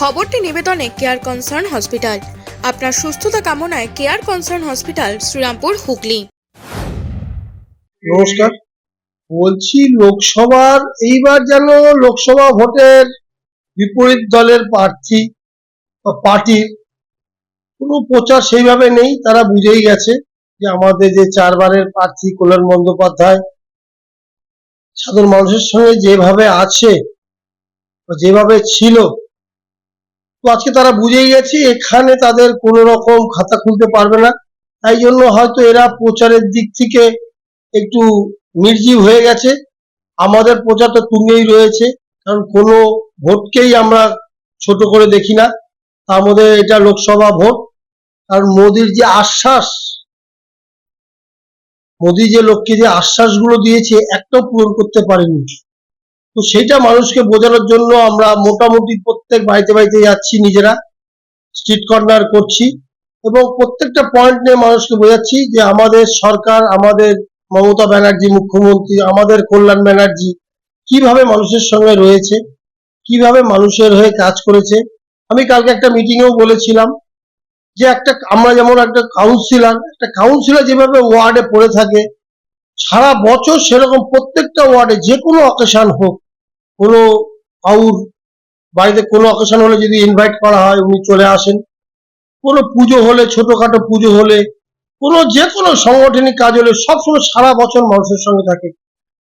খবরটি নিবেদনে care concern hospital আপনার সুস্থতা কামনায় care concern hospital Shrirampur, Hooghly. নমস্কার। বলছি লোকসভার, এইবার যেন লোকসভা ভোটের বিপরীত দলের প্রার্থী বা পার্টির কোনো প্রচার সেইভাবে নেই, তারা বুঝেই গেছে যে আমাদের যে চারবারের প্রার্থী কল্যাণ বন্দ্যোপাধ্যায়, সাধারণ মানুষের সঙ্গে যেভাবে আছে যেভাবে ছিল তো আজকে তারা বুঝেই গেছে, এখানে তাদের কোনো রকম খাতা খুলতে পারবে না। তাই জন্য হয়তো এরা প্রচারের দিক থেকে একটু নির্জীব হয়ে গেছে। আমাদের প্রচার তো তুঙ্গেই রয়েছে, কারণ কোনো ভোটকেই আমরা ছোট করে দেখি না। তার মধ্যে এটা লোকসভা ভোট। আর মোদির যে আশ্বাস, মোদি যে লোককে যে আশ্বাসগুলো দিয়েছে, একটাও পূরণ করতে পারেনি। তো সেটা মানুষকে বোঝানোর জন্য আমরা মোটামুটি প্রত্যেক বাড়িতে বাড়িতে যাচ্ছি, নিজেরা স্ট্রিট কর্নার করছি এবং প্রত্যেকটা পয়েন্ট নিয়ে মানুষকে বোঝাচ্ছি যে আমাদের সরকার, আমাদের মমতা ব্যানার্জি মুখ্যমন্ত্রী, আমাদের কল্যাণ ব্যানার্জি কীভাবে মানুষের সঙ্গে রয়েছে, কীভাবে মানুষের হয়ে কাজ করেছে। আমি কালকে একটা মিটিংয়েও বলেছিলাম যে একটা, আমরা যেমন একটা কাউন্সিলার একটা কাউন্সিলার যেভাবে ওয়ার্ডে পড়ে থাকে, সারা বছর সেরকম প্রত্যেকটা ওয়ার্ডে যে কোনো অকেশন হোক কোনো কাউর বাড়িতে কোনো অকেশন হলে যদি ইনভাইট করা হয়, উনি চলে আসেন। কোনো পুজো হলে, ছোটখাটো পুজো হলে, কোনো যে কোনো সাংগঠনিক কাজ হলে সবসময় সারা বছর মানুষের সঙ্গে থাকে।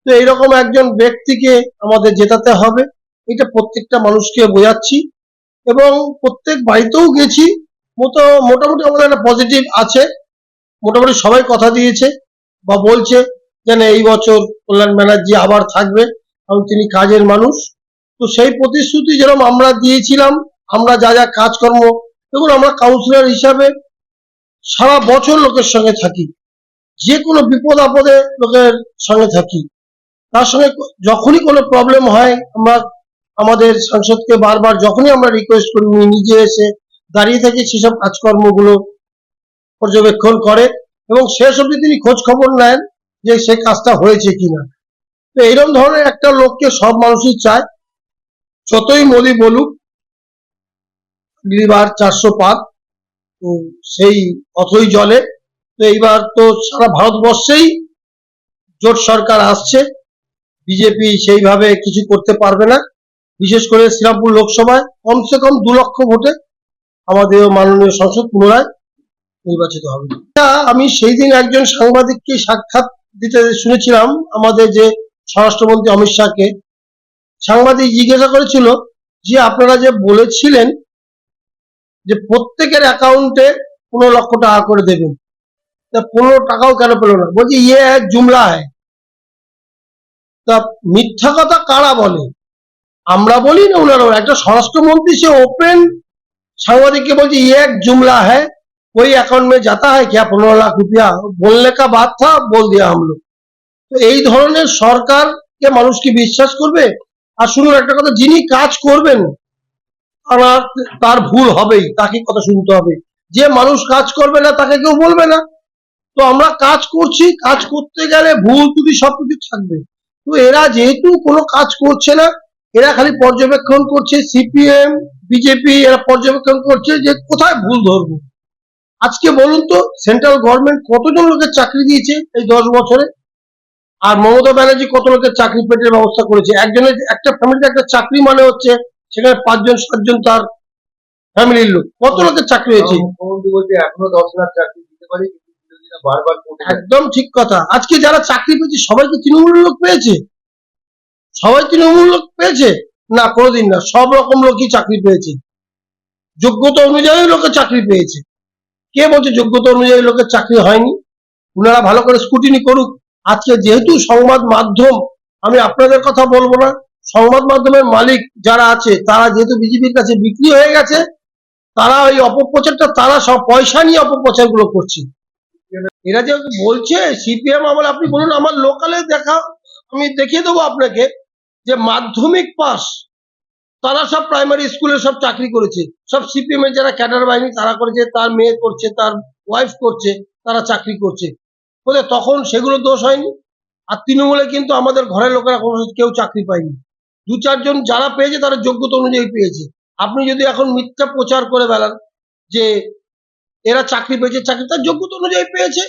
তো এইরকম একজন ব্যক্তিকে আমাদের জেতাতে হবে, এটা প্রত্যেকটা মানুষকে বোঝাচ্ছি। এবং প্রত্যেক বাড়িতেও গেছি, মতো মোটামুটি আমাদের একটা পজিটিভ আছে। মোটামুটি সবাই কথা দিয়েছে বা বলছে, যেন এই বছর কল্যাণ ব্যানার্জি আবার থাকবে। কারণ তিনি কাজের মানুষ। তো সেই প্রতিশ্রুতি যেরকম আমরা দিয়েছিলাম, আমরা যা যা কাজকর্ম, দেখুন আমরা কাউন্সিলর হিসাবে সারা বছর লোকের সঙ্গে থাকি। যে কোনো বিপদ আপদে লোকের সঙ্গে থাকি। তার সঙ্গে যখনই কোনো প্রবলেম হয়, আমরা আমাদের সাংসদকে বারবার যখনই আমরা রিকোয়েস্ট করি, উনি নিজে এসে দাঁড়িয়ে থেকে সেসব কাজকর্মগুলো পর্যবেক্ষণ করে এবং শেষ অবধি তিনি খোঁজ খবর নেন যে সে কাজটা হয়েছে কিনা। তো এইরকম ধরনের একটা লোককে সব মানুষই চায়। যতই মোদি বলুক লিভার চারশো তো সেই অথই জলে তো এইবার তো সারা ভারতবর্ষেই জোট সরকার আসছে। বিজেপি সেইভাবে কিছু করতে পারবে না। বিশেষ করে শ্রীরামপুর লোকসভায় কমসে কম দু লক্ষ ভোটে আমাদের মাননীয় সংসদ পুনরায় নির্বাচিত হবে। আমি সেই দিন একজন সাংবাদিককে সাক্ষাৎ দিতে শুনেছিলাম, আমাদের যে স্বরাষ্ট্রমন্ত্রী অমিত শাহকে সাংবাদিক জিজ্ঞাসা করেছিল যে আপনারা যে বলেছিলেন যে প্রত্যেকের অ্যাকাউন্টে পনেরো লক্ষ টাকা করে দেবেন তা পনেরো টাকাও কেন পেল না বলছি ইয়ে এক জুমলা হয় তা মিথ্যা কথা কারা বলে আমরা বলি না ওনারা বলে। একটা স্বরাষ্ট্রমন্ত্রী সে ওপেন সাংবাদিককে বলছে ये एक जुमला है कोई अकाउंट में जाता है क्या पंद्रह लाख रुपया बोलने का बात था बोल दिया हम लोग তো এই ধরনের সরকারকে মানুষ কি বিশ্বাস করবে? আর শুনুন, একটা কথা, যিনি কাজ করবেন, তার ভুল হবেই তাকে কথা শুনতে হবে। যে মানুষ কাজ করবে না, তাকে কেউ বলবে না। তো আমরা কাজ করছি, কাজ করতে গেলে ভুল ত্রুটি সবকিছু থাকবে। তো এরা যেহেতু কোনো কাজ করছে না, এরা খালি পর্যবেক্ষণ করছে, সিপিএম, বিজেপি, এরা পর্যবেক্ষণ করছে যে কোথায় ভুল ধরবো। আজকে বলুন তো, সেন্ট্রাল গভর্নমেন্ট কতজন লোকের চাকরি দিয়েছে এই দশ বছরে? আর মমতা ব্যানার্জি কত লোকের চাকরি পেটের ব্যবস্থা করেছে? একজনের একটা ফ্যামিলিতে একটা চাকরি মানে হচ্ছে সেখানে পাঁচজন সাতজন তার ফ্যামিলির লোক। কত লোকের চাকরি হয়েছে? মুখ্যমন্ত্রী বলছে এখনও দশ লাখ চাকরি দিতে পারি বারবার একদম ঠিক কথা। আজকে যারা চাকরি পেয়েছে সবাই কি তৃণমূলের লোক পেয়েছে? সবাই তৃণমূল লোক পেয়েছে? না কোনোদিন না। সব রকম লোকই চাকরি পেয়েছে। যোগ্যতা অনুযায়ী লোকে চাকরি পেয়েছে। কে বলছে যোগ্যতা অনুযায়ী লোকের চাকরি হয়নি? ওনারা ভালো করে স্কুটিনি করুক। আজকে যেহেতু সংবাদ মাধ্যম, আমি আপনাদের কথা বলব না, সংবাদ মাধ্যমের মালিক যারা আছে, তারা যেহেতু বিজেপির কাছে বিক্রি হয়ে গেছে, তারা ওই অপপ্রচারটা, তারা সব পয়সা নিয়ে অপপ্রচারগুলো করছে। এরা যে বলছে সিপিএম আমার আপনি বলুন, আমার লোকালে দেখা, আমি দেখিয়ে দেবো আপনাকে, যে মাধ্যমিক পাস, তারা সব প্রাইমারি স্কুলে সব চাকরি করেছে। সব সিপিএম এর যারা ক্যাডার বাহিনী, তারা করেছে, তার মেয়ে করছে, তার ওয়াইফ করছে, তারা চাকরি করছে। বলে তখন সেগুলো দোষ হয়নি। আর তৃণমূলে কিন্তু আমাদের ঘরের লোকেরা কোনো কেউ চাকরি পায়নি। দু চারজন যারা পেয়েছে তারা যোগ্যতা অনুযায়ী পেয়েছে। আপনি যদি এখন মিথ্যা প্রচার করে বেড়ান যে এরা চাকরি পেয়েছে, চাকরি তার যোগ্যতা অনুযায়ী পেয়েছে।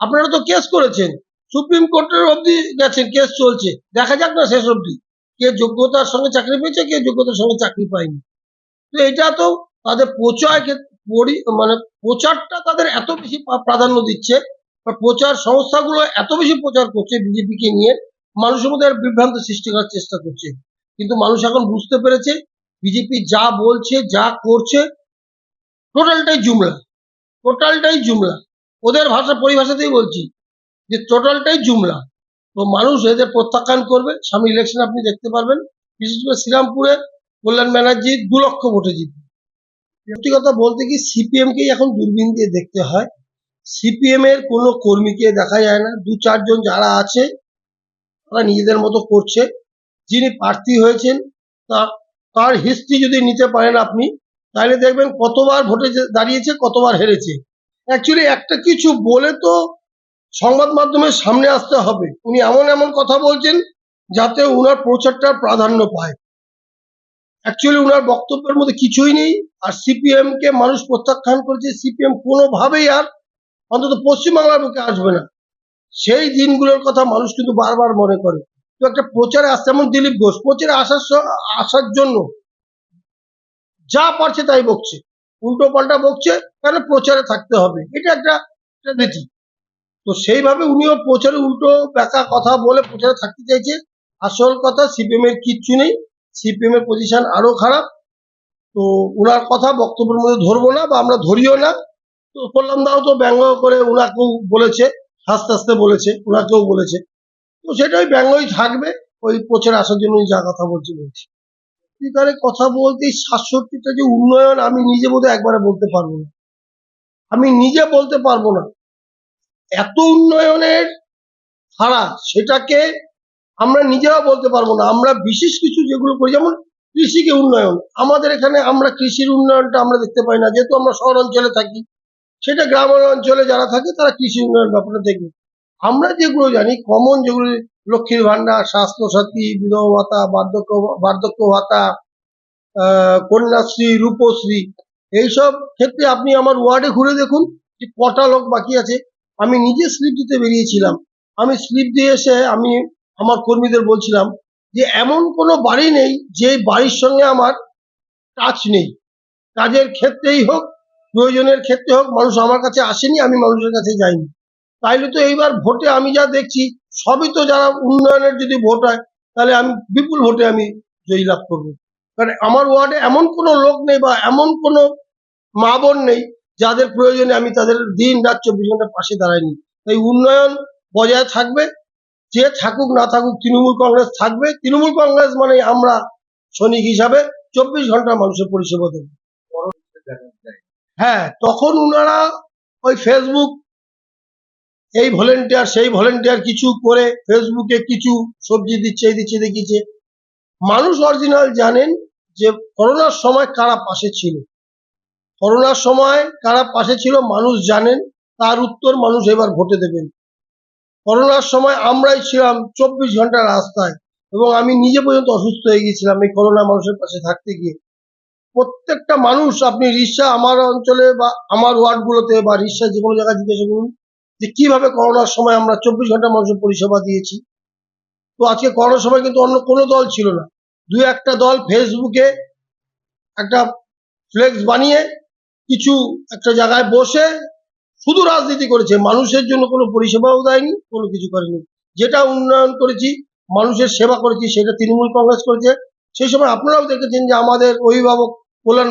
আপনারা তো কেস করেছেন। সুপ্রিম কোর্টের অবধি গেছেন, কেস চলছে। দেখা যাক না শেষ অবধি। কে যোগ্যতার সঙ্গে চাকরি পেয়েছে, কে যোগ্যতার সঙ্গে চাকরি পায়নি। তো এটা তো তাদের প্রচার মানে প্রচারটা তাদের এত বেশি প্রাধান্য দিচ্ছে প্রচার সংস্থাগুলো এত বেশি প্রচার করছে বিজেপিকে নিয়ে, মানুষের মধ্যে বিভ্রান্ত সৃষ্টি করার চেষ্টা করছে। কিন্তু মানুষ এখন বুঝতে পেরেছে, বিজেপি যা বলছে, যা করছে, টোটালটাই জুমলা। টোটালটাই জুমলা। ওদের ভাষা, পরিভাষাতেই বলছি যে টোটালটাই জুমলা। তো মানুষ এদের প্রত্যাখ্যান করবে। সামনে ইলেকশন আপনি দেখতে পারবেন। বিশেষ করে শ্রীরামপুরে কল্যাণ ব্যানার্জি দু লক্ষ ভোটে জিতবে। সত্যি কথা বলতে কি সিপিএম কেই এখন দূরবীন দিয়ে দেখতে হয়। সিপিএম এর কোনো কর্মীকে দেখা যায় না। দু চারজন যারা আছে, তারা নিজেদের মতো করছে। যিনি প্রার্থী হয়েছেন তার হিস্ট্রি যদি নিতে পারেন আপনি, তাহলে দেখবেন কতবার ভোটে দাঁড়িয়েছে, কতবার হেরেছে। অ্যাকচুয়ালি একটা কিছু বলে তো সংবাদ মাধ্যমের সামনে আসতে হবে। উনি এমন এমন কথা বলছেন, যাতে উনার প্রচারটা প্রাধান্য পায়। অ্যাকচুয়ালি উনার বক্তব্যের মধ্যে কিছুই নেই। আর সিপিএম কে মানুষ প্রত্যাখ্যান করেছে। সিপিএম কোনোভাবেই আর অন্তত পশ্চিমবাংলার বুকে আসবে না। সেই দিনগুলোর কথা মানুষ কিন্তু বারবার মনে করে। তো একটা প্রচারে আসছে, যেমন দিলীপ ঘোষ, প্রচারে আসার আসার জন্য যা পারছে তাই বকছে। উল্টো পাল্টা বকছে তাহলে প্রচারে থাকতে হবে? এটা একটা রীতি তো সেইভাবে উনিও প্রচারে উল্টো ব্যাকা কথা বলে প্রচারে থাকতে চাইছে। আসল কথা সিপিএম এর কিচ্ছু নেই। সিপিএম এর পজিশন আরও খারাপ। তো ওনার কথা বক্তব্যের মধ্যে ধরবো না বা আমরা ধরিও না। তো কল্যাণ দাও তো ব্যঙ্গ করে উনাকেও বলেছে হাসতে হাসতে বলেছে, উনাকেও বলেছে। তো সেটাই ব্যঙ্গই থাকবে, ওই প্রচারে আসার জন্য যা কথা বলছি বলছি। সত্যিকারে কথা বলতে সাতষট্টিটা যে উন্নয়ন আমি নিজে বোধহয় একবারে বলতে পারব না। আমি নিজে বলতে পারব না। এত উন্নয়নের ধারা, সেটাকে আমরা নিজেরাও বলতে পারব না। আমরা বিশেষ কিছু যেগুলো করি, যেমন কৃষিকে উন্নয়ন। আমাদের এখানে আমরা কৃষির উন্নয়নটা আমরা দেখতে পাই না, যেহেতু আমরা শহর অঞ্চলে থাকি। সেটা গ্রাম অঞ্চলে যারা থাকে তারা কৃষি উন্নয়ন ব্যাপারটা দেখবে। আমরা যেগুলো জানি কমন যেগুলো, লক্ষ্মীর ভান্ডার স্বাস্থ্য সাথী, বিধবা ভাতা, বার্ধক্য বার্ধক্য ভাতা কন্যাশ্রী, রূপশ্রী, এইসব ক্ষেত্রে আপনি আমার ওয়ার্ডে ঘুরে দেখুন যে কটা লোক বাকি আছে। আমি নিজে স্লিপ দিতে বেরিয়েছিলাম। আমি স্লিপ দিয়ে এসে আমি আমার কর্মীদের বলছিলাম যে এমন কোনো বাড়ি নেই যে বাড়ির সঙ্গে আমার টাচ নেই। কাজের ক্ষেত্রেই হোক প্রয়োজনের ক্ষেত্রে হোক, মানুষ আমার কাছে আসেনি, আমি মানুষের কাছে যাইনি। তাইলে তো এইবার ভোটে আমি যা দেখছি, সবই তো যারা উন্নয়নের যদি ভোট হয়, তাহলে আমি বিপুল ভোটে আমি জয়ী লাভ করব। কারণ আমার ওয়ার্ডে এমন কোনো লোক নেই বা এমন কোনো মা বোন নেই, যাদের প্রয়োজনে আমি তাদের দিন রাত চব্বিশ ঘণ্টা পাশে দাঁড়াইনি। তাই উন্নয়ন বজায় থাকবে, যে থাকুক, না থাকুক, তৃণমূল কংগ্রেস থাকবে। তৃণমূল কংগ্রেস মানে আমরা সৈনিক হিসাবে চব্বিশ ঘণ্টা মানুষের পরিষেবা দেবে। হ্যাঁ তখন উনারা ওই ফেসবুক এই ভলেন্টিয়ার সেই ভলেন্টিয়ার কিছু করে ফেসবুকে কিছু সবজি দিচ্ছে, এই দিচ্ছে দেখিয়েছে মানুষ অরিজিনাল জানেন যে করোনার সময় কারা পাশে ছিল। করোনার সময় কারা পাশে ছিল মানুষ জানেন, তার উত্তর মানুষ এবার ভোটে দেবেন। করোনার সময় আমরাই ছিলাম চব্বিশ ঘণ্টা রাস্তায় এবং আমি নিজে পর্যন্ত অসুস্থ হয়ে গিয়েছিলাম এই করোনা মানুষের পাশে থাকতে গিয়ে। প্রত্যেকটা মানুষ আপনি রিক্সা আমার অঞ্চলে বা আমার ওয়ার্ডগুলোতে বা রিক্সা যে কোনো জায়গায় জিজ্ঞাসা করুন যে কীভাবে করোনার সময় আমরা চব্বিশ ঘণ্টা মানুষের পরিষেবা দিয়েছি। তো আজকে করোনার সময় কিন্তু অন্য কোনো দল ছিল না। দু একটা দল ফেসবুকে একটা ফ্লেক্স বানিয়ে কিছু একটা জায়গায় বসে শুধু রাজনীতি করেছে। মানুষের জন্য কোনো পরিষেবাও দেয়নি, কোনো কিছু করেনি। যেটা উন্নয়ন করেছি, মানুষের সেবা করেছি, সেটা তৃণমূল কংগ্রেস করেছে সেই সময় আপনারাও দেখেছেন যে আমাদের অভিভাবক কল্যাণ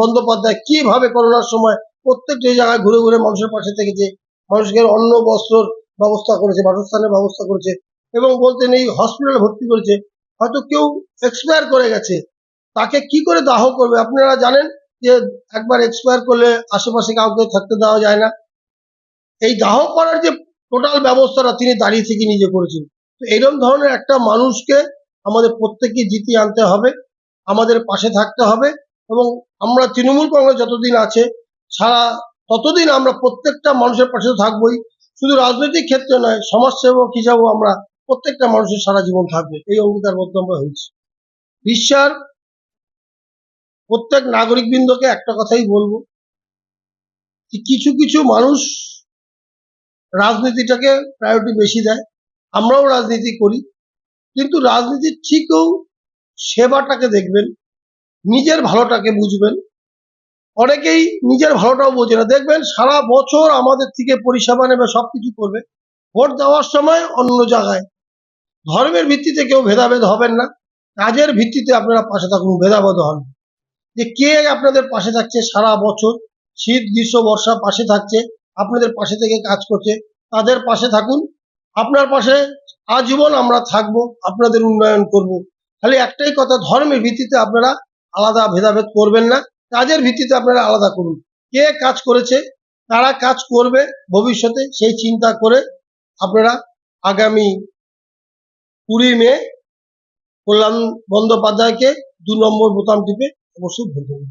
বন্দ্যোপাধ্যায় কীভাবে করোনার সময় প্রত্যেকটা জায়গায় ঘুরে ঘুরে মানুষের পাশে থেকেছে, মানুষকে অন্ন বস্ত্রর ব্যবস্থা করেছে, বাসস্থানের ব্যবস্থা করেছে এবং বলতে নেই হসপিটালে ভর্তি করেছে, হয়তো কেউ এক্সপায়ার করে গেছে, তাকে কি করে দাহ করবে? আপনারা জানেন যে একবার এক্সপায়ার করলে আশেপাশে কাউকে থাকতে দেওয়া যায় না। এই দাহ করার যে টোটাল ব্যবস্থাটা তিনি দাঁড়িয়ে থেকে নিজে করেছেন। তো এরকম ধরনের একটা মানুষকে আমাদের প্রত্যেককে জিতিয়ে আনতে হবে, আমাদের পাশে থাকতে হবে এবং আমরা তৃণমূল কংগ্রেস যতদিন আছে, সারা ততদিন আমরা প্রত্যেকটা মানুষের পাশে থাকবোই। শুধু রাজনৈতিক ক্ষেত্রে নয়, সমাজসেবক হিসাবেও আমরা প্রত্যেকটা মানুষের সারা জীবন থাকবে। এই অঙ্গীকারবদ্ধ আমরা হয়েছি। বিশ্বার প্রত্যেক নাগরিকবৃন্দকে একটা কথাই বলব কিছু কিছু মানুষ রাজনীতিটাকে প্রায়োরিটি বেশি দেয়, আমরাও রাজনীতি করি। কিন্তু রাজনীতির ঠিকও সেবাটাকে দেখবেন, নিজের ভালোটাকে বুঝবেন। অনেকেই নিজের ভালোটাও বোঝে না। দেখবেন সারা বছর আমাদের থেকে পরিষেবা নেবে, সবকিছু করবে। ভোট দেওয়ার সময় অন্য জায়গায়। ধর্মের ভিত্তিতে কেউ ভেদাভেদ হবেন না। কাজের ভিত্তিতে আপনারা পাশে থাকুন, ভেদাভেদ হন। যে কে আপনাদের পাশে থাকছে সারা বছর, শীত, গ্রীষ্ম, বর্ষা পাশে থাকছে, আপনাদের পাশে থেকে কাজ করছে, তাদের পাশে থাকুন। আপনার পাশে আজীবন আমরা থাকব, আপনাদের উন্নয়ন করব। খালি একটাই কথা, ধর্মের ভিত্তিতে আপনারা আলাদা ভেদাভেদ করবেন না, কাজের ভিত্তিতে আপনারা আলাদা করুন। কে কাজ করেছে তারা কাজ করবে ভবিষ্যতে সেই চিন্তা করে আপনারা আগামী কুড়ি মে কল্যাণ বন্দ্যোপাধ্যায়কে দু নম্বর বোতাম টিপে অবশ্যই ভোট দেবেন।